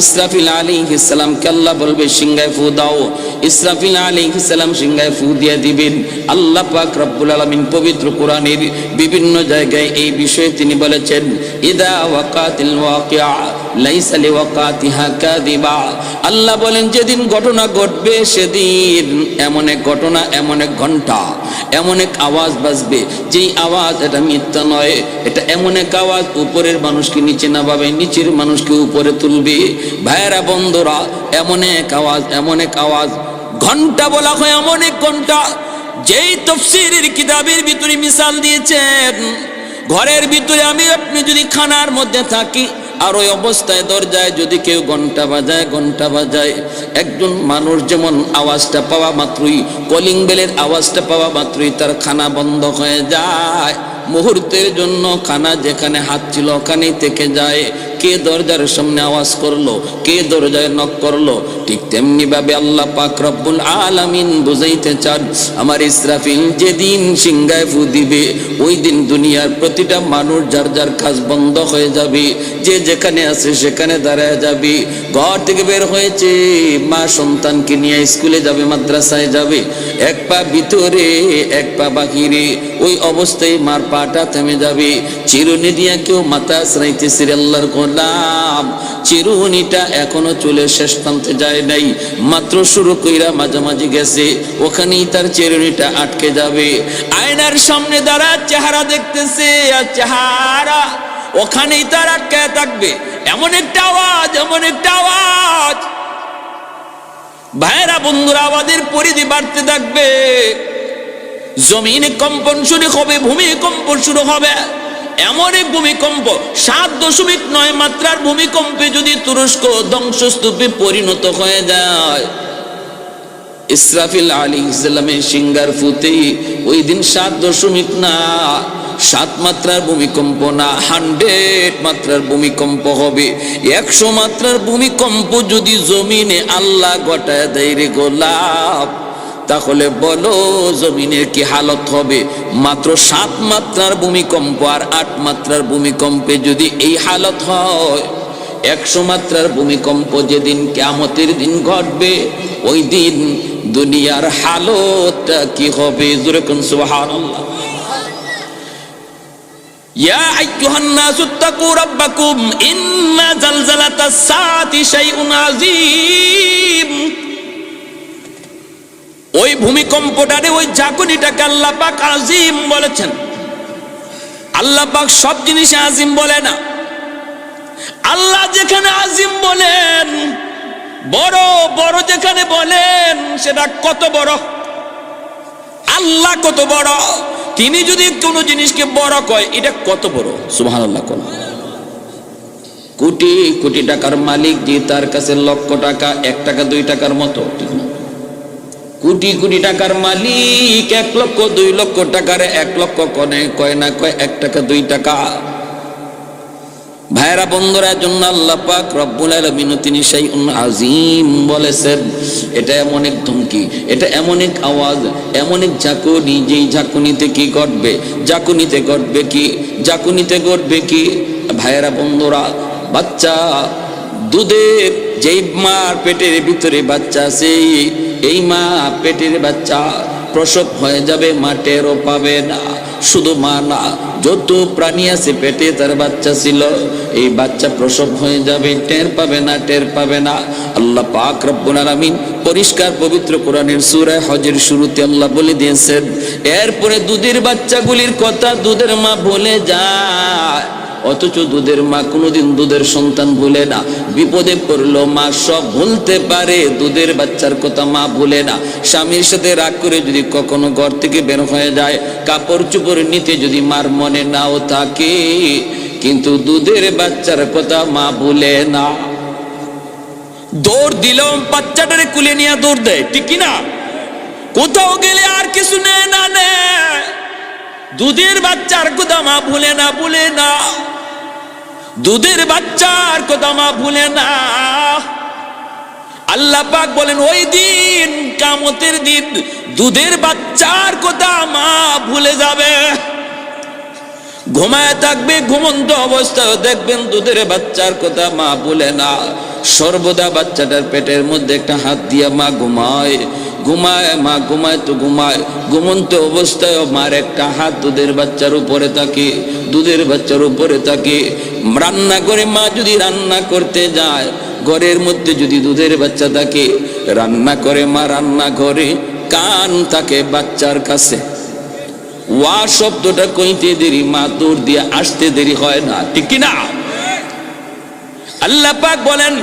ইসরাফিল আলী ইসলামকে আল্লাহ বলবে, সিংহায় ফু দাও। ইসরাফিল আলী ইসলাম সিংহায় ফু দিয়ে দিবেন। আল্লাহ পাক রব্বুল আলমিন পবিত্র কোরআনের বিভিন্ন জায়গায় এই বিষয়ে তিনি বলেছেন, ইদা ওয়াকাতিল ওয়াকিয়া। আল্লাহ বলেন, যেদিন ঘটনা ঘটবে, সেদিন এমন এক ঘটনা, এমন এক ঘণ্টা এমন এক আওয়াজ বাজবে। যেই আওয়াজ, এটা মিথ্যা নয়, এটা এমন এক আওয়াজ, উপরের মানুষকে নিচে না নামাবে, নিচের মানুষকে উপরে তুলবে। ভাইয়েরা, বন্ধুরা, এমন এক আওয়াজ, এমন এক আওয়াজ ঘণ্টা বলা হয় এমন এক ঘণ্টা যেই তফসিরের কিতাবের ভিতরে মিসাল দিয়েছেন, ঘরের ভিতরে আমি আপনি যদি খানার মধ্যে থাকি আর ওই অবস্থায় দরজায় যদি কেউ ঘণ্টা বাজায় ঘণ্টা বাজায়, একজন মানুষ যেমন আওয়াজটা পাওয়া মাত্রই, কলিং বেলের আওয়াজটা পাওয়া মাত্রই তার খানা বন্ধ হয়ে যায়। মুহূর্তের জন্য কানা যেখানে হাত ছিল ওখানেই থেকে যায়। কে দরজার সামনে আওয়াজ করল? কে দরজায় নক করল? ঠিক তেমনি ভাবে আল্লাহ পাক রব্বুল আলামিন বুঝাইতে চান, আমার ইসরাফিল যেদিন সিংগায় ফু দিবে, ওই দিন দুনিয়ার প্রতিটা মানুষ যার যার কাজ বন্ধ হয়ে যাবে, যে যেখানে আছে সেখানে দাঁড়ায় যাবে। ঘর থেকে বের হয়েছে, মা সন্তানকে নিয়ে স্কুলে যাবে, মাদ্রাসায় যাবে। এক পা ভিতরে, এক পা বাহিরে, ওই অবস্থায় মার পাটা থেমে যাবে। চিরুনি দিয়া কেউ মাথা আশ্রাইতেছে রে আল্লাহর গোলাম। চিরুনিটা এখনও চলে শেষ প্রান্তে যায় নাই। মাত্র শুরু কইরা মাঝামাঝি গেছে। ওখানেই তার চিরুনিটা আটকে যাবে। আয়নার সামনে দাঁড়া চেহারা দেখতেছে আর চেহারা ওখানেই তার আটকায় থাকবে। এমন একটা আওয়াজ, এমন একটা আওয়াজ। ভাইরা বন্ধুরা, আমাদের পরিধি বাড়তে থাকবে। জমিনে কম্পন শুরু হবে ভূমিকম্প শুরু হবে। এমন এক ভূমিকম্প, সাত দশমিক নয় মাত্রার ভূমিকম্পে যদি তুরস্ক ধ্বংসস্তূপে পরিণত হয়ে যায়। ইসরাফিল আলী ইসলামের সিঙ্গার ফুতেই ওই দিন সাত দশমিক না, সাত মাত্রার ভূমিকম্প না, হান্ড্রেড মাত্রার ভূমিকম্প হবে। একশো মাত্রার ভূমিকম্প যদি জমিনে আল্লাহ গটায় দেয় রে গোলাপ তাহলে বলো জমিনের কি হালত হবে? মাত্র সাত মাত্রার ভূমিকম্প আর আট মাত্রার ভূমিকম্পে যদি এই হালত হয়, একশো মাত্রার ভূমিকম্প যেদিন কেমতের দিন ঘটবে, ওই দিন দুনিয়ার হালতটা কি হবে? জোরে ওই ভূমিকম্পটারে ওই ঝাঁকুনিটাকে আল্লাহ পাক আজিম বলেছেন। আল্লাহ পাক সব জিনিসে আজিম বলে না। আল্লাহ যেখানে আজিম বলেন, বড় বড় যেখানে বলেন, সেটা কত বড়? আল্লাহ কত বড়? তিনি যদি কোনো জিনিসকে বড় কয়, এটা কত বড়? সুবহান আল্লাহ কোন। কোটি কোটি টাকার মালিক যে তার কাছে লক্ষ টাকা, এক টাকা, দুই টাকার মতো, ঠিক না? কোটি কোটি টাকার মালিক, এক লক্ষ, দুই লক্ষ টাকার, এক লক্ষ কনে, কয় না কয়, এক টাকা, দুই টাকা। ভাইরা, বন্ধুরা জন্য আল্লাহ পাক রব্বুল আলামিন তিনি সেই আজিম বলেছেন, এটা এমন এক ধমকি, এটা এমন এক আওয়াজ, এমন এক ঝাঁকুনি, যেই ঝাঁকুনিতে কি ঘটবে, ঝাঁকুনিতে ঘটবে কি, ঝাঁকুনিতে ঘটবে কি? ভাইরা, বন্ধুরা, বাচ্চা, দুধের যেই মার পেটের ভিতরে বাচ্চা আছে এই মা পেটের বাচ্চা প্রসব হয়ে যাবে মা টেরও পাবে না। শুধু মা না, যত প্রাণী আছে, পেটে তার বাচ্চা ছিল, এই বাচ্চা প্রসব হয়ে যাবে, টের পাবে না, টের পাবে না। আল্লাহ পাক রব্বুল আলামিন পরিষ্কার পবিত্র কোরআনের সূরা হজের শুরুতে আল্লাহ বলে দিয়েছেন, এরপরে দুধের বাচ্চাগুলির কথা দুধের মা বলে যায়। অথচ দুধের মা কোনোদিন দুধের সন্তান ভুলে না। বিপদে পড়ল মা, সব ভুলতে পারে, দুধের বাচ্চার কথা মা ভুলে না। স্বামীর সাথে রাগ করে যদি কখনো ঘর থেকে বের হয়ে যায়, কাপড় চুপড় নিতে যদি মার মনে নাও থাকে, কিন্তু দুধের বাচ্চার কথা মা ভুলে না। দৌড় দিলেও বাচ্চাটারে কুলে নিয়ে দৌড় দেয়, ঠিক না কোথাও গেলে আর কিছু নেয় না, নেয়। দুধের বাচ্চার কথা মা ভুলে না ভুলে না। দুধের বাচ্চার কথা মা ভুলে না। আল্লাহ পাক বলেন, ওই দিন কামতের দিন দুধের বাচ্চার কথা মা ভুলে যাবে। ঘুমায় থাকবে, ঘুমন্ত অবস্থায় দেখবেন দুধের বাচ্চার কথা মা বলে না। সর্বদা বাচ্চাটার পেটের মধ্যে একটা হাত দিয়া মা ঘুমায়। ঘুমায়, মা ঘুমায় তো ঘুমায়। ঘুমন্ত অবস্থায় মার একটা হাত দুধের বাচ্চার উপরে থাকে, দুধের বাচ্চার উপরে থাকে। রান্না করে মা যদি রান্না করতে যায়, ঘরের মধ্যে যদি দুধের বাচ্চা থাকে, রান্না করে মা রান্না করে কান থাকে বাচ্চার কাছে। ওয়া শব্দটা কইতে দেরি, মা দূর দিয়ে আসতে দেরি হয় না, ঠিক কি না আল্লাহ পাক বলেন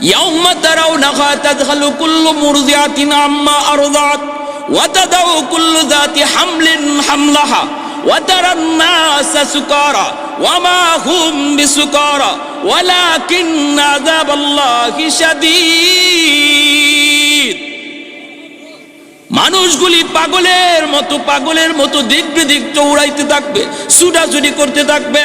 يوم ترونها تدخل كل مرضعة عما أرضعت وتدع كل ذات حمل حملها وترى الناس سكارى وما هم بسكارى ولكن عذاب الله شديد মানুষগুলি পাগলের মতো পাগলের মতো দিক বিদিক চৌড়াইতে থাকবে ছুটাছুটি করতে থাকবে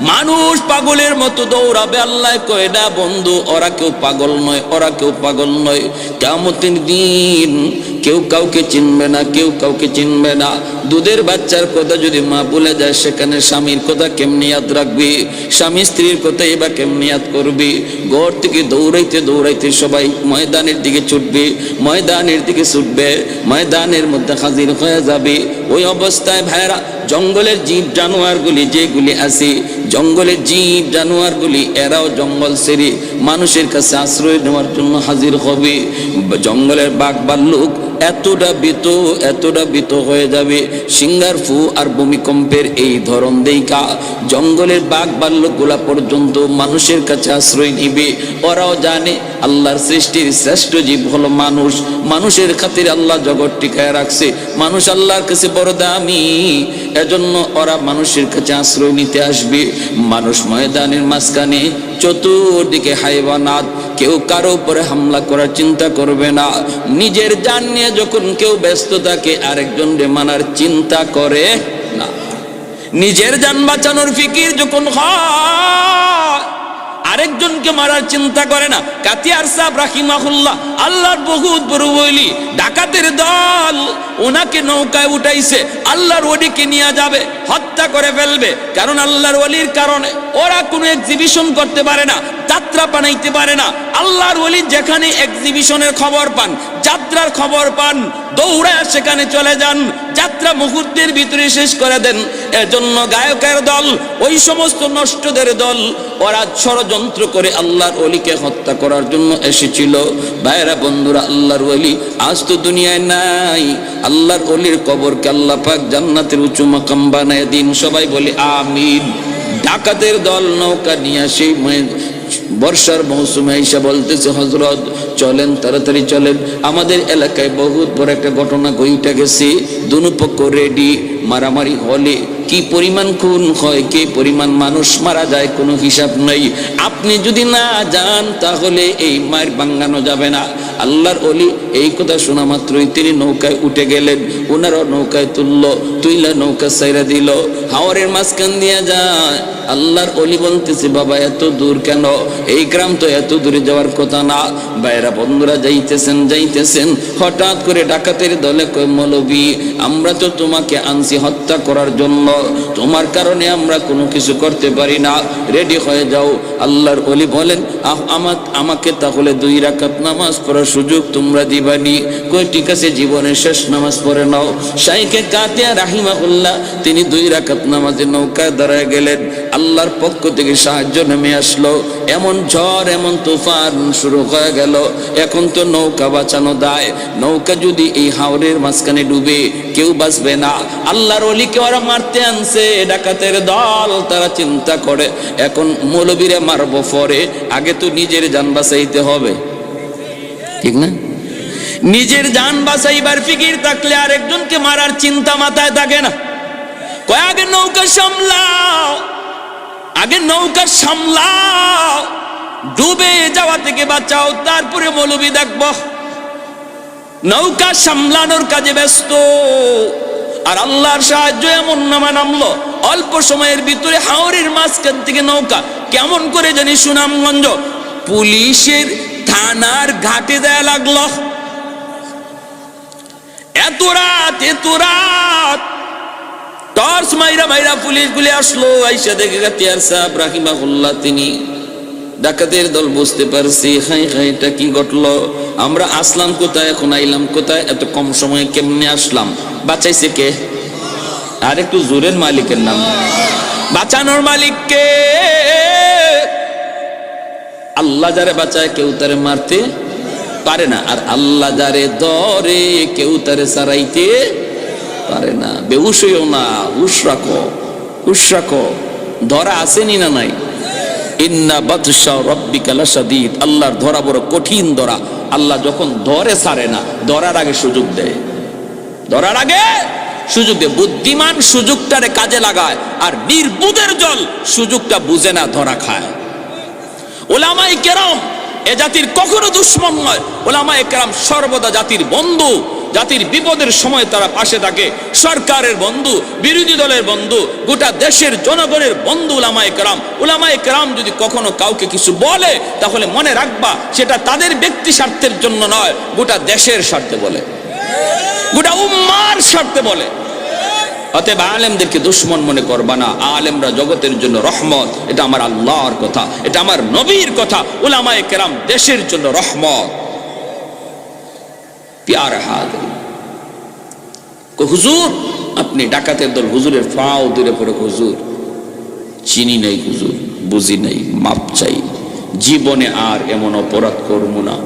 মানুষ পাগলের মতো দৌড়াবে, আল্লাহ কয়, না বন্ধু, ওরা কেউ পাগল নয়, ওরা কেউ পাগল নয়। কেমতের দিন কেউ কাউকে চিনবে না, কেউ কাউকে চিনবে না। দুধের বাচ্চার কথা যদি মা বলে যায়, সেখানে স্বামীর কথা কেমনি ইয়াদ রাখবি? স্বামী স্ত্রীর কথা এবার কেমনি ইয়াদ করবি? ঘর থেকে দৌড়াইতে দৌড়াইতে সবাই ময়দানের দিকে ছুটবে, ময়দানের দিকে ছুটবে, ময়দানের মধ্যে হাজির হয়ে যাবে। ওই অবস্থায় ভাইরা জঙ্গলের জীব জানোয়ারগুলি যেগুলি আছে, জঙ্গলের জীব জানোয়ারগুলি এরাও জঙ্গল সেরে মানুষের কাছে আশ্রয় নেওয়ার জন্য হাজির হবে। জঙ্গলের বাঘ ভাল্লুক এতটা বিত এতটা বিত হয়ে যাবে। সিঙ্গার ফু আর ভূমিকম্পের এই ধরন দেইকা জঙ্গলের বাঘ ভাল্লুকগুলা পর্যন্ত মানুষের কাছে আশ্রয় নিবে। ওরাও জানে আল্লাহর সৃষ্টির শ্রেষ্ঠ জীব হলো মানুষ। মানুষের খাতির আল্লাহ জগৎ টিকায় রাখছে। মানুষ আল্লাহর কাছে বড় দামি এজন্য ওরা মানুষের কাছে আশ্রয় নিতে আসবে। মানুষ ময়দানের মাঝখানে চতুর্দিকে হাইবানাত কেউ কারও উপরে হামলা করার চিন্তা করবে না। নিজের জান নিয়ে যখন কেউ ব্যস্ত থাকে, আরেকজন মানার চিন্তা করে না। নিজের যান বাঁচানোর ফিকির যখন আরেকজনকে মারার চিন্তা করে না। কাতিয়ার সাহ রাহিমাহুল্লাহ, আল্লাহর বহুত বড় বইলি ডাকাতের দল ওনাকে নৌকায় উঠাইছে, আল্লাহর ওডিকে নিয়ে যাবে, হত্যা করে ফেলবে। কারণ আল্লাহর ওলির কারণে ওরা কোনো এক্সিবিশন করতে পারে না। যাত্রা বানাইতে পারে না। আল্লাহর ওলি যেখানে এক্সিবিশনের খবর পান, যাত্রার খবর পান, দৌড়ায় সেখানে চলে যান, যাত্রা মুহূর্তের ভিতরে শেষ করে দেন। এজন্য গায়কের দল, ওই সমস্ত নষ্টদের দল, ওরা ষড়যন্ত্র করে আল্লাহর অলিকে হত্যা করার জন্য এসেছিল। ভাইরা বন্ধুরা, আল্লাহর অলি আজ তো দুনিয়ায় নাই। আল্লাহর অলির কবরকে আল্লাহ পাক জান্নাতের উঁচু মাকাম বানায় দিন। সবাই বলে, আমিন। ডাকাতের দল নৌকা নিয়ে সেই বর্ষার মৌসুমে এসে বলতেছে হজরত চলেন, তাড়াতাড়ি চলেন। আমাদের এলাকায় বহুত বড় একটা ঘটনা গইটা গেছে। দুনুপক্ষ রেডি মারামারি হলে কি পরিমাণ খুন হয়, কি পরিমাণ মানুষ মারা যায় কোনো হিসাব নাই। আপনি যদি না যান, তাহলে এই মায়ের বাঙ্গানো যাবে না। আল্লাহর অলি এই কথা শোনা মাত্রই তিনি নৌকায় উঠে গেলেন। ওনারও নৌকায় তুলল, তুইলা নৌকা সাইরা দিল। হাওয়ারের মাঝখান দিয়ে যায়। আল্লাহর অলি বলতেছে, বাবা, এত দূর কেন? এই গ্রাম তো এত দূরে যাওয়ার কথা না। বাইরা বন্ধুরা, যাইতেছেন যাইতেছেন। হঠাৎ করে ডাকাতের দলে কয়, মৌলবী, আমরা তো তোমাকে আনছি হত্যা করার জন্য। তোমার কারণে আমরা কোনো কিছু করতে পারি না। রেডি হয়ে যাও। আল্লাহর অলি বলেন আমার আমাকে তাহলে দুই রাকাত নামাজ পড়ার সুযোগ তোমরা দিবানি কই, ঠিক আছে, জীবনের শেষ নামাজ পড়ে নাও। শাইকে কাতিয়া রাহিমাহুল্লাহ, তিনি দুই রাকাত নামাজে নৌকায় দাঁড়ায় গেলেন। আল্লাহর পক্ষ থেকে সাহায্য নেমে আসলো। এমন ঝড়, এমন তুফান শুরু হয়ে গেল। এখন তো নৌকা বাঁচানো দায়। নৌকা যদি এই হাওরের মাঝখানে ডুবে, কেউ বাঁচবে না। আল্লাহর অলিকে ওরা মারতে আনছে। ডাকাতের দল তারা চিন্তা করে। এখন মৌলবীরে মারবো পরে। আগে তো নিজের যান বাঁচাইতে হবে। ঠিক না? নিজের যান বাঁচাইবার ফিকির থাকলে আরেকজনকে মারার চিন্তা মাথায় থাকে না। কয় নৌকা সামলাও। আগে নৌকা সামলাও, ডুবে যাওয়া থেকে বাঁচাও, তারপরে মৌলবী দেখব। নৌকা সামলানোর কাজে ব্যস্ত। আর আল্লাহর সাহায্য এমন নামা নামলো, অল্প সময়ের ভিতরে হাওরের মাঝখান থেকে নৌকা কেমন করে জানি সুনামগঞ্জ পুলিশের থানার ঘাটে দেয়া লাগল। এত রাত এত রাত টর্চ মাইরা মাইরা পুলিশ গুলি আসলো, আইসা দেখে তিয়ার সাহেব রাহিমাহুল্লাহ তিনি ডাকাতের দল বুঝতে পারছি, হাই হাই, এটা কি ঘটলো? আমরা আসলাম কোথায়, এখন আইলাম কোথায়? এত কম সময়ে কেমনে আসলাম? বাঁচাইছে কে? আর একটু জোরের মালিকের নাম। বাঁচানোর মালিককে আল্লাহ যারে বাঁচায়, কেউ তারে মারতে পারে না। আর আল্লাহ যারে দরে কেউ তারে সারাইতে পারে না। হইও না হুশ রাখো হুশ রাখো ধরা আসেনি না নাই? আল্লাহর কঠিন আল্লাহ যখন ধরে না, ধরার আগে সুযোগ ধরার আগে সুযোগ বুদ্ধিমান কাজে লাগায় আর জল সুযোগটা বুঝে না, ধরা খায়। ওলামাই কেরাম, এ জাতির কখনো দুশ্মন নয়। ওলামাই কেরাম সর্বদা জাতির বন্ধু। জাতির বিপদের সময় তারা পাশে থাকে। সরকারের বন্ধু, বিরোধী দলের বন্ধু, গোটা দেশের জনগণের বন্ধু উলামায়ে কেরাম। উলামায়ে কেরাম যদি কখনো কাউকে কিছু বলে, তাহলে মনে রাখবা সেটা তাদের ব্যক্তি স্বার্থের জন্য নয়, গোটা দেশের স্বার্থে বলে। গোটা উম্মার স্বার্থে বলে। অতএব আলেমদেরকে দুশ্মন মনে করবা না। আলেমরা জগতের জন্য রহমত, এটা আমার আল্লাহর কথা, এটা আমার নবীর কথা। উলামায়ে কেরাম দেশের জন্য রহমত। প্যার হাজার হুজুর, আপনি ডাকাতের দল হুজুরের ফাও দূরে পড়ে হুজুর, চিনি নেই, হুজুর, বুঝি নেই, মাপ চাই। জীবনে আর এমন অপরাধ করব না।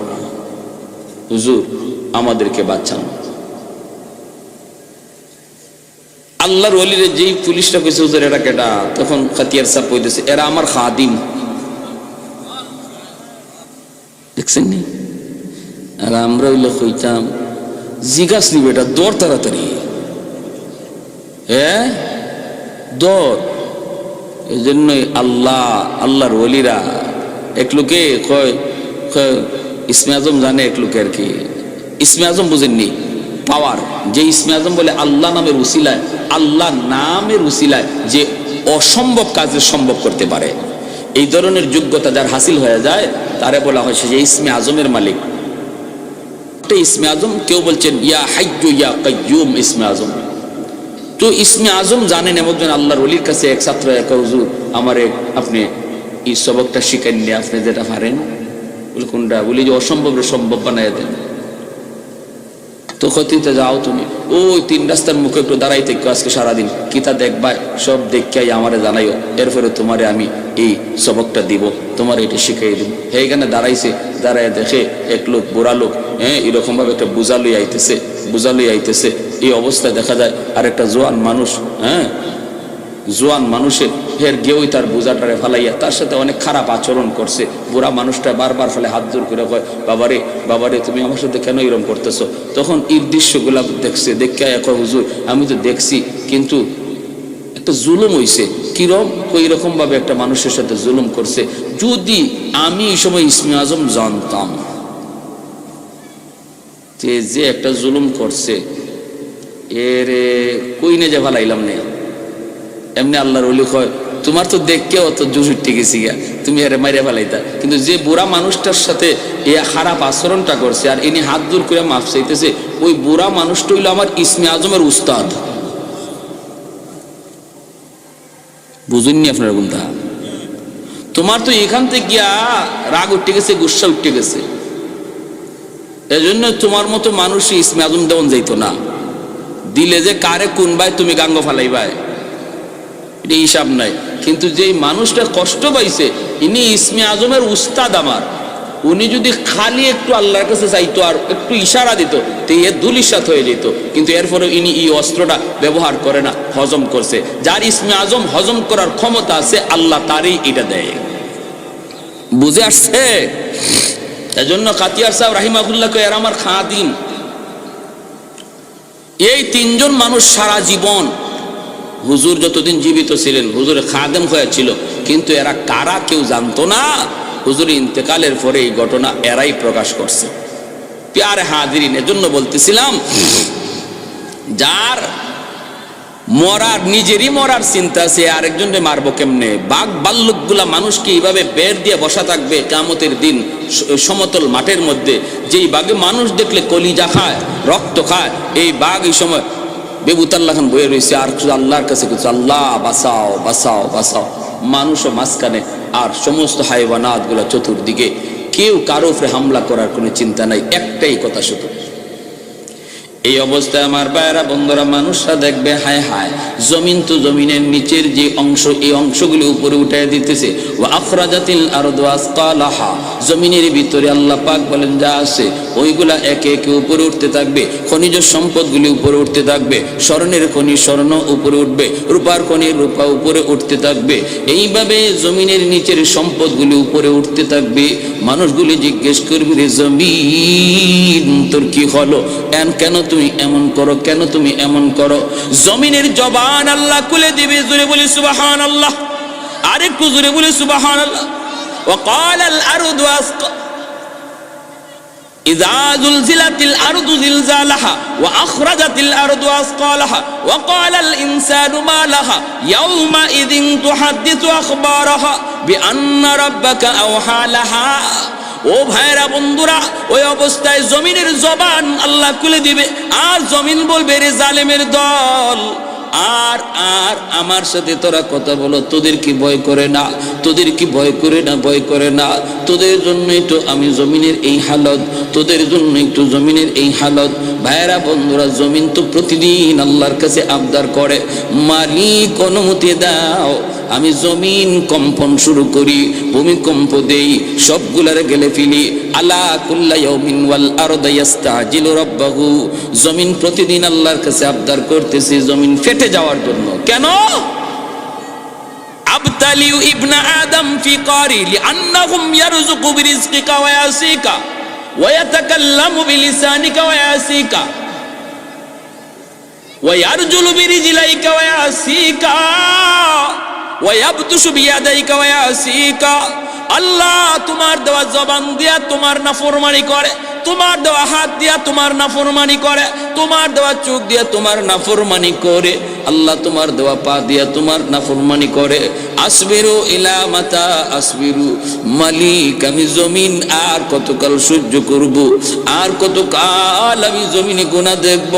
হুজুর, আমাদেরকে বাঁচান। আল্লাহর অলিরে যেই পুলিশটা কইছে, হুজুর এরা কেটা তখন খাতিয়ার সাহেব কইতেছে, এরা আমার খাদিম। দেখছেন নি? আর আমরা হইলে কইতাম জিজ্ঞাস নিবে এটা দর তাড়াতাড়ি। হ্যাঁ? দর। এই জন্যই আল্লাহ, আল্লাহর অলিরা এক লোকে কয় ইসমে আজম জানে এক লোকে আর কি। ইসমে আজম বুঝেননি পাওয়ার যে ইসমে আজম বলে আল্লাহ নামের উসিলায়, আল্লাহ নামের উসিলায় যে অসম্ভব কাজে সম্ভব করতে পারে। এই ধরনের যোগ্যতা যার হাসিল হয়ে যায়, তারে বলা হয় সে যে ইসমে আজমের মালিক। একটা ইসমে আজম, কেউ বলছেন, ইয়া হাইজু ইয়া কাইয়ুম ইসমে আজম। তো ইসমে আজম জানেন, এমন আল্লাহর অলির কাছে এক ছাত্র এক হুজুর এক আপনি এই সবকটা শিখেন নিয়ে আপনি যেটা পারেন, বলে বলি যে, অসম্ভব সম্ভব বানাই দেন। তো ক্ষতিতে যাও তুমি। ওই তিন রাস্তার মুখে একটু দাঁড়াইতে আজকে সারাদিন। কিতা দেখবা? সব দেখাই আমারে জানাইও। এরপরে তোমারে আমি এই সবকটা দিব। তোমার এটা শিখাই দিব। এইখানে দাঁড়াইছে, দাঁড়ায় দেখে এক লোক, বুড়া লোক হ্যাঁ এরকম ভাবে একটা বুঝালই আইতেছে বুঝালই আইতেছে। এই অবস্থায় দেখা যায় আর একটা জোয়ান মানুষ হ্যাঁ জোয়ান মানুষের ফের গেউই তার বোঝাটারে ফালাইয়া তার সাথে অনেক খারাপ আচরণ করছে। বুড়া মানুষটা বারবার ফলে হাত জোর করে কয়, বাবারে বাবারে, তুমি আমার সাথে কেন এরকম করতেছো? তখন এই দৃশ্যগুলা দেখছে, দেখে এক হুজুর, আমি তো দেখছি, কিন্তু একটা জুলুম হইছে। কিরম? ওই রকম ভাবে একটা মানুষের সাথে জুলুম করছে। যদি আমি এই সময় ইসমে আজম জানতাম যে একটা জুলুম করছে, এর কই নে যে ভালাইলাম নেই এমনি আল্লাহর অলি কয়, তোমার তো দেখকে অত জুজুর গেছি গা, তুমি আরে মাইরে ফেলাইতা। কিন্তু যে বুড়া মানুষটার সাথে এ খারাপ আচরণটা করছে আর ইনি হাত দূর করে মাফ চাইতেছে, ওই বুড়া মানুষটা হইল আমার ইসমে আজমের উস্তাদ। বুঝুননি আপনার কোনটা? তোমার তো এখান থেকে গিয়া রাগ উঠে গেছে, গুসা উঠে গেছে। এজন্য তোমার মতো মানুষই ইসমে আজম দেওয়ান যাইতো না। দিলে যে কারে কোন ভাই তুমি গাঙ্গ ফালাইবাই। এটা হিসাব নাই। কিন্তু যেই মানুষটা কষ্ট পাইছে, ইনি ইসমে আজমের উস্তাদ আমার। উনি যদি খালি একটু আল্লাহর কাছে চাইতো আর একটু ইশারা দিত, তো এ দুলিশাত হয়ে যেত। কিন্তু এরপরে ইনি এই অস্ত্রটা ব্যবহার করে না, হজম করছে। যার ইসমে আজম হজম করার ক্ষমতা আছে, আল্লাহ তারই এটা দেয়। বুঝে আসছে? এজন্য কাতিয়ার সাহেব রাহিমাগুল্লাহকে এর আমার খাদিম। এই তিনজন মানুষ সারা জীবন হুজুর যতদিন জীবিত ছিলেন হুজুরের খাদেম হয়েছিল কিন্তু এরা কারা কেউ জানতো না। হুজুর ইন্তেকালের পরে এই ঘটনা এরাই প্রকাশ করছে। প্যারে হাজিরিন, এজন্য বলতেছিলাম, যার মরার, নিজেরই মরার চিন্তা সে আরেকজনকে মারবো কেমনে? বাঘ বাল্লুকগুলা মানুষকে এইভাবে বের দিয়ে বসা থাকবে কামতের দিন, সমতল মাঠের মধ্যে। যেই বাঘে মানুষ দেখলে কলিজা খায়, রক্ত খায়, এই বাঘ এই সময় বেবুতাল্লাহ খান বয়ে রয়েছে, আর আল্লাহর কাছে কিছু, আল্লাহ বাসাও বাসাও বাসাও মানুষও মাঝখানে আর সমস্ত হাইওয়ানাতগুলা চতুর্দিকে কেউ কারও উপরে হামলা করার কোনো চিন্তা নাই, একটাই কথা শুধু। এই অবস্থায় আমার বাইরা বন্ধুরা, মানুষরা দেখবে, হায় হায়, জমিন তো জমিনের নিচের যে অংশ, এই অংশগুলি উপরে উঠে দিতেছে। ও আখরাজাতিল আরদু আসকালাহা, জমিনের ভিতরে আল্লাহ পাক বলেন, যা আছে, ওইগুলা একে একে উপরে উঠতে থাকবে, খনিজ সম্পদগুলি উপরে উঠতে থাকবে, স্বর্ণের খনি স্বর্ণ উপরে উঠবে, রূপার খনি রূপা উপরে উঠতে থাকবে। এইভাবে জমিনের নিচের সম্পদগুলি উপরে উঠতে থাকবে। মানুষগুলি জিজ্ঞেস করবি, রে জমিন, তোর কি হলো? এন, কেন তুমি এমন করো কেন তুমি এমন করো জমিনের জবান আল্লাহ খুলে দিবে জুড়ে বলি সুবাহান আল্লাহ আরেকটু জুড়ে বলি সুবাহান আল্লাহ وقال الأرض أسق إذا زلزلت الأرض زلزالها وأخرجت الأرض أثقالها وقال الإنسان ما لها يومئذ تحدث أخبارها بأن ربك أوحى لها ও ভাইরা বন্ধুরা, ওই অবস্থায় জমিনের জবান আল্লাহ খুলে দিবে। আর জমিন বলবে, রে জালেমের দল, আর আর আমার সাথে তোরা কথা বলো, তোদের কি ভয় করে না? তোদের কি ভয় করে না, ভয় করে না? তোদের জন্যই তো আমি জমিনের এই হালত, তোদের জন্যই তো জমিনের এই হালত। ভাইরা বন্ধুরা, জমিন তো প্রতিদিন আল্লাহর কাছে আবদার করে। মালিক অনুমতি দাও আমি জমিন কম্পন শুরু করি, ভূমিকম্প দেই সবগুলারে গেলে ফেলি। আলা কুল্লা ইয়াউমিন ওয়াল আরদা ইয়াস্তাজিলু রাব্বাহু। জমিন প্রতিদিন আল্লাহর কাছে আবদার করতেছে, জমিন ফেটে যাওয়ার জন্য। কেন? আবতালিউ ইবনা আদম ফি কারি লিআন্নাহুম ইয়ারযুকু বিরিজকিকা ওয়া ইয়াসিকা, ওয়া ইয়াতাকাল্লামু বিলিসানিকা ওয়া ইয়াসিকা, ওয়া ইয়ারজুলু বিরিজলাইকা আল্লাহ তোমার দেওয়া জবান দিয়া তোমার নাফরমানি করে, তোমার দেওয়া হাত দিয়া তোমার নাফরমানি করে, তোমার দেওয়া চোখ দিয়া তোমার নাফরমানি করে, আল্লাহ তোমার দেওয়া পা দিয়া তোমার নাফরমানি করে। আসবিরু ইলা মাতা, আসবিরু মালিক, আমি জমিন আর কতকাল সহ্য করব, আর কতকাল আমি জমিনে গুনাহ দেখব।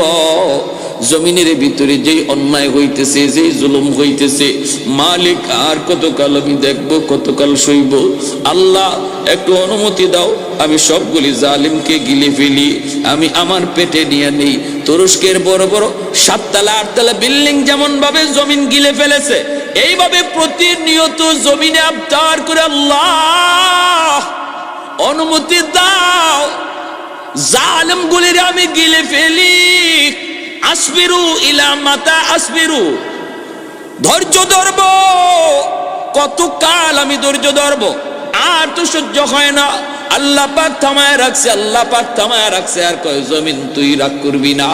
জমিনের ভিতরে যেই অন্যায় হইতেছে, যেই জুলুম হইতেছে, মালিক আর কতকাল আমি দেখব, কতকাল সইব আল্লাহ, একটু অনুমতি দাও, আমি সবগুলি জালিমকে গিলে ফেলি, আমি আমার পেটে নিয়ে নেই। তুরস্কের বড় বড় সাততলা, আটতলা বিল্ডিং যেমন ভাবে জমিন গিলে ফেলেছে, এইভাবে প্রতিনিয়ত জমিনে আবদার করে আল্লাহ, অনুমতি দাও। জালেম গুলির আমি গিলে ফেলি। আসবিরু ইলা মাতা আসবিরু। ধৈর্য ধরব, কতকাল আমি ধৈর্য ধরব? আর তো সহ্য হয় না। আল্লাহ পাক থামায় রাখছে, আল্লাহ পাক থামায় রাখছে, আর কয়, জমিন তুই রাগ করবি না।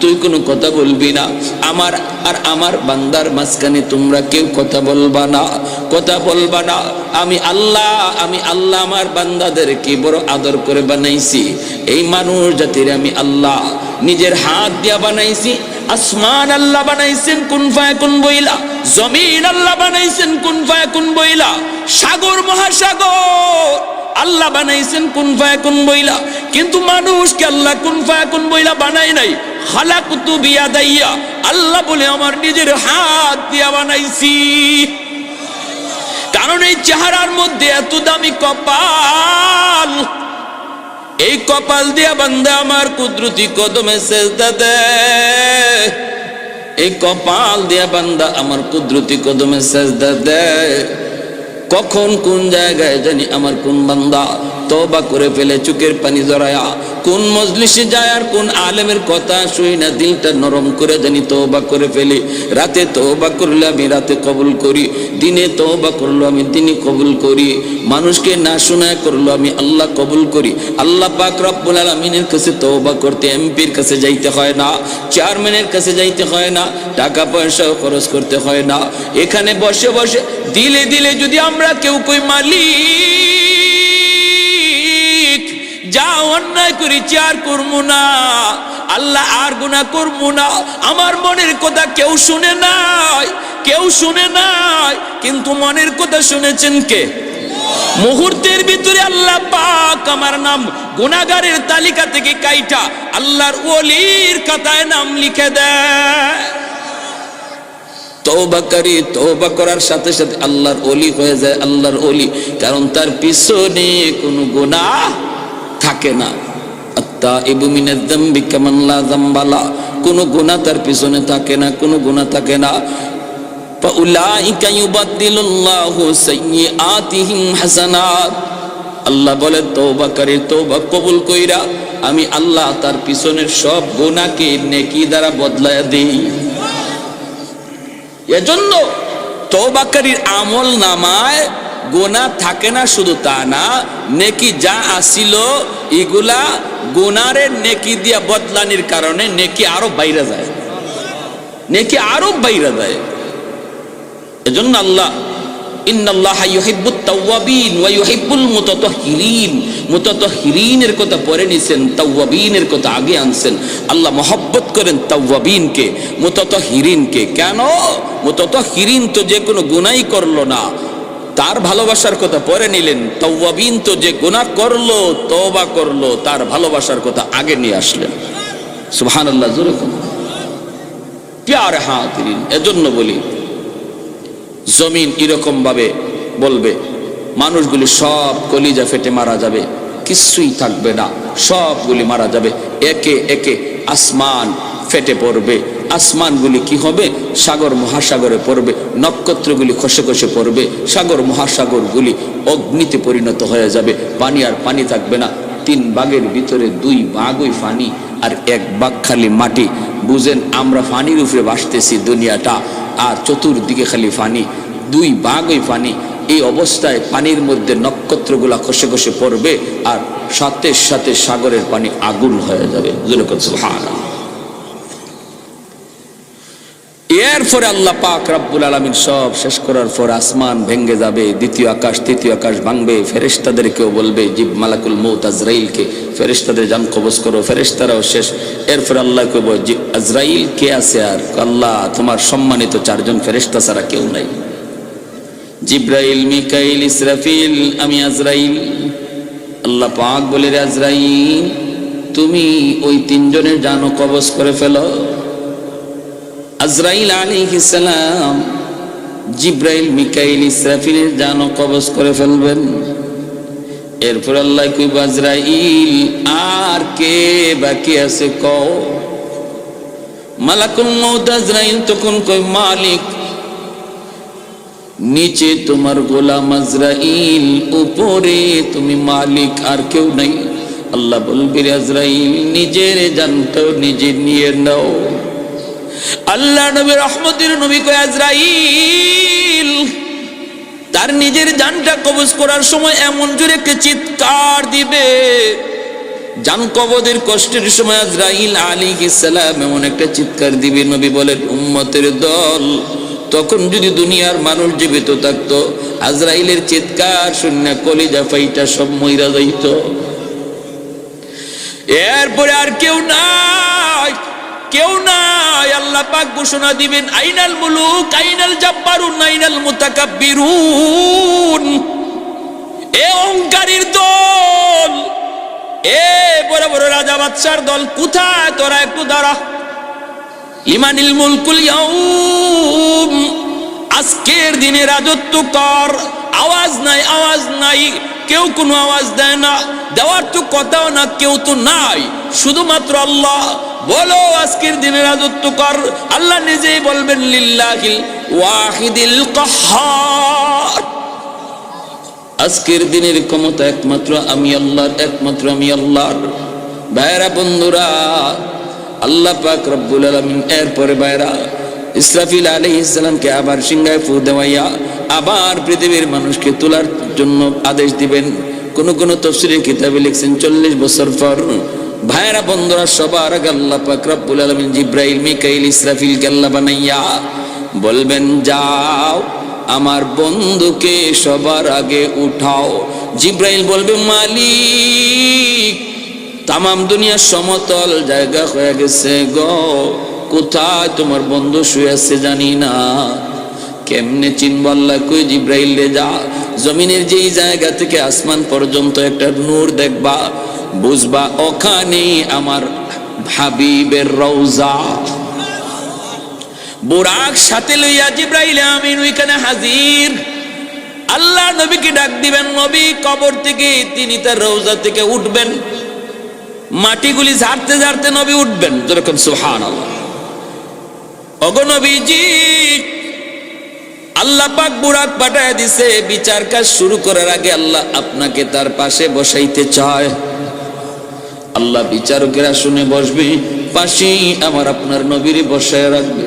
তুই কোনো কথা বলবি না। আমার আর আমার বান্দার মাঝখানে তোমরা কেউ কথা বলবা না। কথা বলবা না। আমি আল্লাহ আমি আল্লাহ আমার বান্দাদেরকে বড় আদর করে বানাইছি। এই মানুষ জাতির আমি আল্লাহ। নিজের হাত দিয়া বানাইছি। আসমান আল্লাহ বানাইছেন, কোন ফায় কোন বইলা? জমিন আল্লাহ বানাইছেন, কোন ফায় কোন বইলা? সাগর, মহাসাগর। আল্লাহ বানাইছেন কোন ফায় কোন বইলা কিন্তু মানুষকে আল্লাহ কোন ফায় কোন বইলা বানাই নাই? খালাকুতু বিয়া দাইয়া আল্লাহ বলে, আমার নিজের হাত দিয়া বানাইছি। কারণ এই চেহারার মধ্যে এত দামি কপাল। এই কপাল দিয়া বান্দা আমার কুদরতি কদমে সেজদা দে এই কপাল দিয়া বান্দা আমার কুদরতি কদমে সেজদা দে কখন কোন জায়গায় জানি আমার কোন বান্দা তবা করে ফেলে চোখের পানি জড়ায়া? কোন মজলিসে যায় আর কোন আলেমের কথা শুই না, দিলটা নরম করে জানি তবা করে ফেলি। রাতে তবা করলে আমি রাতে কবুল করি, দিনে তবা করল আমি দিনে কবুল করি। মানুষকে না শোনায় করল আমি আল্লাহ কবুল করি। আল্লাহ পাক রব্বুল আলমিনের কাছে তওবা করতে এমপির কাছে যাইতে হয় না, চেয়ারম্যানের কাছে যাইতে হয় না, টাকা পয়সাও খরচ করতে হয় না। এখানে বসে বসে দিলে দিলে যদি আমরা কেউ কই মালিক। যা অন্যায় করেছি আর করব না। আল্লাহ আর গুণা করব না। আমার মনের কথা কেউ শুনে নাই, কেউ শুনে নাই। কিন্তু মনের কথা শুনেছেন কে? মুহূর্তের ভিতরে আল্লাহ পাক আমার নাম গুনাগারের তালিকা থেকে কাইটা আল্লাহর ওলির খাতায় নাম লিখে দেয়। তওবা করি, তওবা করার সাথে সাথে আল্লাহর অলি হয়ে যায়, আল্লাহর অলি কারণ তার পিছনে কোনো গুনাহ থাকে না। আত্তা ইবুমিনের দম্বি কেমন লা জাম্বালা কোনো গুনাহ তার পিছনে থাকে না, কোনো গুনাহ থাকে না। ফাউলাইকা ইউবাদদিলুল্লাহু সাইয়্যাতিহিম হাসানাত। আল্লাহ বলে, তওবা করে, তওবা কবুল কইরা আমি আল্লাহ তার পিছনের সব গুনাহকে নেকি দ্বারা বদলায়া দেই। এজন্য তৌবাকারীর আমল নামায় গোনা থাকে না শুধু তা না, নেকি যা আসিল, এগুলা গোনারে নেকি দিয়া বদলানির কারণে নেকি আরও বাইরে যায়। নেকি আরও বাইরে যায়। এজন্য আল্লাহ কথা পরে কথা আগে আনছেন। আল্লাহ করেন কেন? তো যে কোনো গুনাই করল না। তার ভালোবাসার কথা পরে নিলেন, তাওয়াবিন তো যে গুনাহ করল, তওবা করল, তার ভালোবাসার কথা আগে নিয়ে আসলেন। সুবহানাল্লাহ, জোরে প্যার হাতিরিন এজন্য বলি জমিন এরকম ভাবে বলবে, মানুষগুলি সব কলিজা ফেটে মারা যাবে, কিছুই থাকবে না, সবগুলি মারা যাবে, একে একে আসমান ফেটে পড়বে। আসমানগুলি কি হবে? সাগর মহাসাগরে পড়বে, নক্ষত্রগুলি খসে খসে পড়বে, সাগর মহাসাগরগুলি অগ্নিতে পরিণত হয়ে যাবে, পানি আর পানি থাকবে না। তিন বাঘের ভিতরে দুই বাঘই ফানি, আর এক বাঘ খালি মাটি। বুঝেন, আমরা ফানির উপরে বাসতেছি দুনিয়াটা। আর চতুর্দিকে খালি ফানি, দুই বাঘই ফানি। এই অবস্থায় পানির মধ্যে নক্ষত্রগুলা খসে খসে পড়বে আর সাথে সাথে সাগরের পানি আগুন হয়ে যাবে সুবহানাল্লাহ। এরপরে আল্লাহ পাক রাব্বুল আলামিন সব শেষ করার পর আসমান ভেঙ্গে যাবে, দ্বিতীয় আকাশ, তৃতীয় আকাশ ভাঙবে, ফেরেশতাদেরকেও বলবে, জিব মালাকুল মৌত আজরাইলকে, ফেরেশতাদের জান কবজ করো, ফেরেশতারাও শেষ। এরপর আল্লাহ কইব জি আজরাইল কে আছে আর? আল্লাহ, তোমার সম্মানিত চারজন ফেরেশতা ছাড়া কেউ নাই। জিব্রাইল, মিকাইল, ইসরাফিল, আমি আজরাইল। আল্লাহ পাক বলে, রে আজরাইল, তুমি ওই তিনজনের জানো কবজ করে ফেলো। আজরাইল সালাম, জিব্রাইল, মিকাইল, ইসরাফিলের জানও কবজ করে ফেলবেন। এরপর আল্লাহ কইব, আজরাইল, আর কে বাকি আছে কও? মালাকুল মউত আজরাইল তখন কই মালিক, নিচে তোমার গোলাম আজরাইল, উপরে তুমি মালিক, আর কেউ নাই। আল্লাহ বলবি, আজরাইল, নিজের জানটাও নিজে নিয়ে নাও। আল্লাহ নবী রহমতের নবী আজরাইল, তার নিজের জানটা কবজ করার সময় এমন জোরে একটা চিৎকার দিবে। জান কবদের কষ্টের সময় আজরাইল আলী সালাম এমন একটা চিৎকার দিবে। নবী বলেন, উম্মতের দল, তখন যদি দুনিয়ার মানুষ জীবিত থাকতো, আজরাইলের চিৎকার শূন্য কলিজা ফাইটা সব মইরা যাইত। এরপরে আর কেউ নাই কেউ নাই। আল্লাহ পাক ঘোষণা দিবেন, আইনাল মুলুক, আইনাল আইনাল মুতাকাব্বিরুন। এ অহংকারীর দল, এ বড় বড় রাজা বাদশার দল, কোথায় তোরা একটু দাঁড়া। লিমানিল মুলকুল ইয়াউম, আজকের দিনে রাজত্ব কর। আওয়াজ নাই আওয়াজ নাই। কেউ কোনো আওয়াজ দেয় না। দেওয়ার তো কথাও না, কেউ তো নাই। শুধুমাত্র আল্লাহ। বলো, আজকের দিনে রাজত্ব কর। আল্লাহ নিজেই বলবেন ওয়াহিদিল আজকের দিনের ক্ষমতা একমাত্র আমি আল্লাহর, একমাত্র আমি আল্লাহর। ভাইরা বন্ধুরা, আল্লাহ পাক রব্বুল আলামিন, এরপরে ভাইরা ইসরাফিল আলাইহিস সালামকে আবার সিংহায় ফু দেওয়াইয়া আবার পৃথিবীর মানুষকে তোলার জন্য আদেশ দিবেন। কোন কোন তফসিরের কিতাবে লিখছেন, চল্লিশ বছর পর ভাইরা বন্ধুরা, সবার আগে আল্লাহ পাক রব্বুল মিকাইল ইসরাফিল আল্লাহ বানাইয়া বলবেন, যাও আমার বন্ধুকে সবার আগে উঠাও। জিব্রাইল বলবে, মালিক, তামাম দুনিয়ার সমতল জায়গা হয়ে গেছে গ। কোথায় তোমার বন্ধু শুয়ে আছে জানি না। কেমনে চিনব আল্লাহ? কই জিব্রাইল রে যা। জমিনের যেই জায়গা থেকে আসমান পর্যন্ত একটা নূর দেখবা, বুঝবা, ওখানে আমার হাবিবের রওজা। বুরাক সাথে লইয়া জিব্রাইল আমিন ওইখানে হাজির। আল্লাহ নবীকে ডাক দিবেন, নবী কবর থেকে তিনি তার রওজা থেকে উঠবেন। মাটিগুলি ঝাড়তে ঝাড়তে নবী উঠবেন, যেরকম সুহান অগনবীজি আল্লাহ পাক বুরাক পাঠায় দিছে, বিচার কাজ শুরু করার আগে আল্লাহ আপনাকে তার পাশে বসাইতে চায়। আল্লাহ বিচারকেরা শুনে বসবে পাশেই আমার আপনার নবীরে বসায় রাখবে।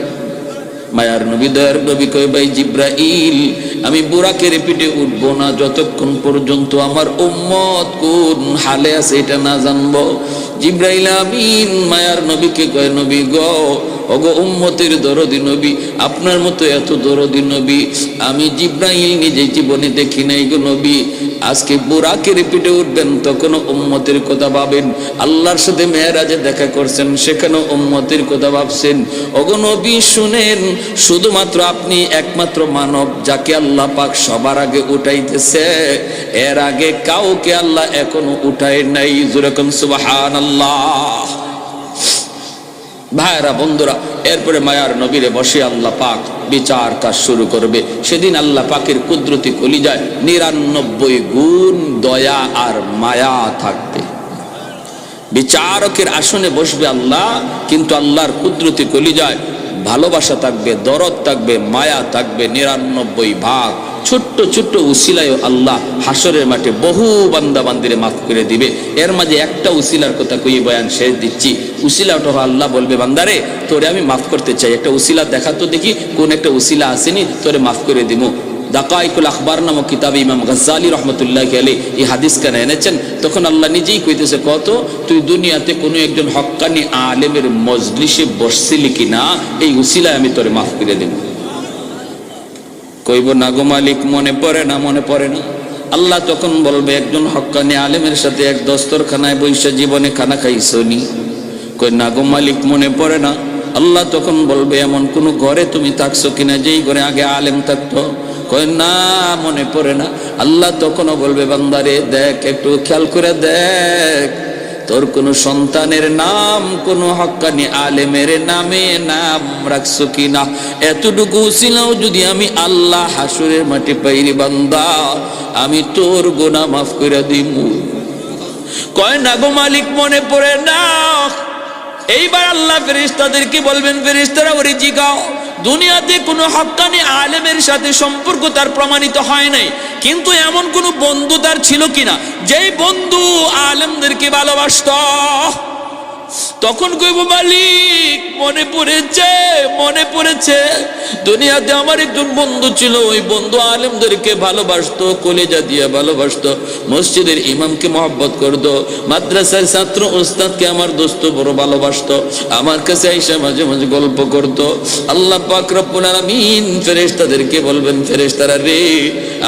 মায়ার নবী, দয়ার নবী কয়, ভাই জিব্রাইল, আমি বুরাকের পিঠে উঠব না, যতক্ষণ পর্যন্ত আমার উম্মত কোন হালে আছে এটা না জানব। জিব্রাইল আমিন মায়ার নবীকে নবী গ উম্মতের দরদি নবী, আপনার মতো এত দরদি নবী আমি জিব্রাইল নিজে জীবনে দেখি নাই গো নবী। আজকে উঠবেন তখন উম্মতের কথা ভাবেন। আল্লাহর সাথে মেয়েরাজে দেখা করছেন, সেখানেও উম্মতের কথা ভাবছেন। ওগো নবী, শুনেন, শুধুমাত্র আপনি একমাত্র মানব যাকে আল্লাহ পাক সবার আগে উঠাইতেছে। এর আগে কাউকে আল্লাহ এখনও উঠায় নাই। যেরকম সুবাহান আল্লাহ। ভাইরা বন্ধুরা, এরপরে মায়ার নবীরে বসে আল্লাহ পাক বিচার কাজ শুরু করবে। সেদিন আল্লাহ পাকের কুদরতি কলিজায় নিরানব্বই গুণ দয়া আর মায়া থাকবে। বিচারকের আসনে বসবে আল্লাহ, কিন্তু আল্লাহর কুদরতি কলিজায় ভালোবাসা থাকবে, দরদ থাকবে, মায়া থাকবে, নিরানব্বই ভাগ। ছোট্ট ছোট্ট উসিলায় আল্লাহ হাসরের মাঠে বহু বান্দা বান্দিরে মাফ করে দিবে। এর মাঝে একটা উসিলার কথা কই বয়ান শেষ দিচ্ছি। উসিলাটা আল্লাহ বলবে, বান্দারে, তোরে আমি মাফ করতে চাই। একটা উসিলা দেখা তো দেখি কোন একটা উসিলা আসেনি, তোরে মাফ করে দিব দাকাইকুল আখবার নামক কিতাবে ইমাম গজ্জালি রহমতুল্লাহ আলী এই হাদিস কেন এনেছেন? তখন আল্লাহ নিজেই কইতেছে, কত? তুই দুনিয়াতে কোনো একজন হক্কানি আলেমের মজলিসে বসছিলি কিনা? এই উসিলায় আমি তোরে মাফ করে দেব কইব, না গো মালিক, মনে পড়ে না, মনে পড়ে না। আল্লাহ তখন বলবে, একজন হক্কানি আলেমের সাথে এক দস্তরখানায় বৈশা জীবনে খানা খাইছনি কই, না গো মালিক, মনে পড়ে না। আল্লাহ তখন বলবে, এমন কোন ঘরে তুমি থাকছো কিনা, যেই ঘরে আগে আলেম থাকতো? কয় না, মনে পড়ে না। আল্লাহ তখনও বলবে, বান্দারে, দেখ, একটু খেয়াল করে দেখ। তোর কোনো সন্তানের নাম, কোনো হক্কানি আলেমের নামে নাম রাখছো কি না এতটুকু ছিলাও যদি আমি আল্লাহ হাসুরের মাটি পাইরি বান্দা, আমি তোর গোনা মাফ করে দিব কয় না গো মালিক, মনে পড়ে না? এইবার আল্লাহ ফেরিস্তাদেরকে বলবেন ফেরিস্তারা ওরে জিগাও। দুনিয়াতে কোনো হক্কানি আলেমের সাথে সম্পর্ক তার প্রমাণিত হয় নাই। কিন্তু এমন কোনো বন্ধু তার ছিল কিনা? যেই বন্ধু আলেমদেরকে ভালোবাসত। তখন কইব, মালিক, মনে পড়েছে মনে পড়েছে। দুনিয়াতে আমার একজন বন্ধু ছিল, ওই বন্ধু আলেমদেরকে ভালোবাসতো, কলেজা দিয়ে ভালোবাসতো, মসজিদের ইমামকে মহব্বত করতো, মাদ্রাসার ছাত্র ওস্তাদকে আমার দোস্ত বড় ভালোবাসতো, আমার কাছে আইসা মাঝে মাঝে গল্প করতো। আল্লাহ পাক রব্বুল আলামিন ফেরেশতাদেরকে বলবেন, ফেরেশতারা রে,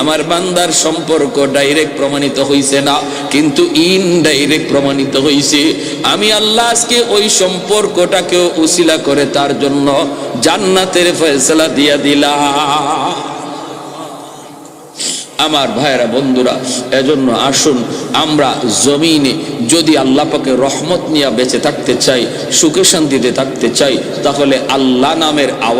আমার বান্দার সম্পর্ক ডাইরেক্ট প্রমাণিত হইছে না, কিন্তু ইনডাইরেক্ট প্রমাণিত হইছে। আমি আল্লাহ আজকে ওই সম্পর্কটাকেও উসিলা করে তার জন্য জান্নাতের ফয়সলা দিয়া দিলা। আমার ভাইরা বন্ধুরা, এজন্য আসুন, আমরা জমিনে যদি আল্লাহ পাকে রহমত নিয়ে বেঁচে থাকতে চাই, সুখে শান্তিতে থাকতে চাই, তাহলে আল্লাহ নামের আওয়াজ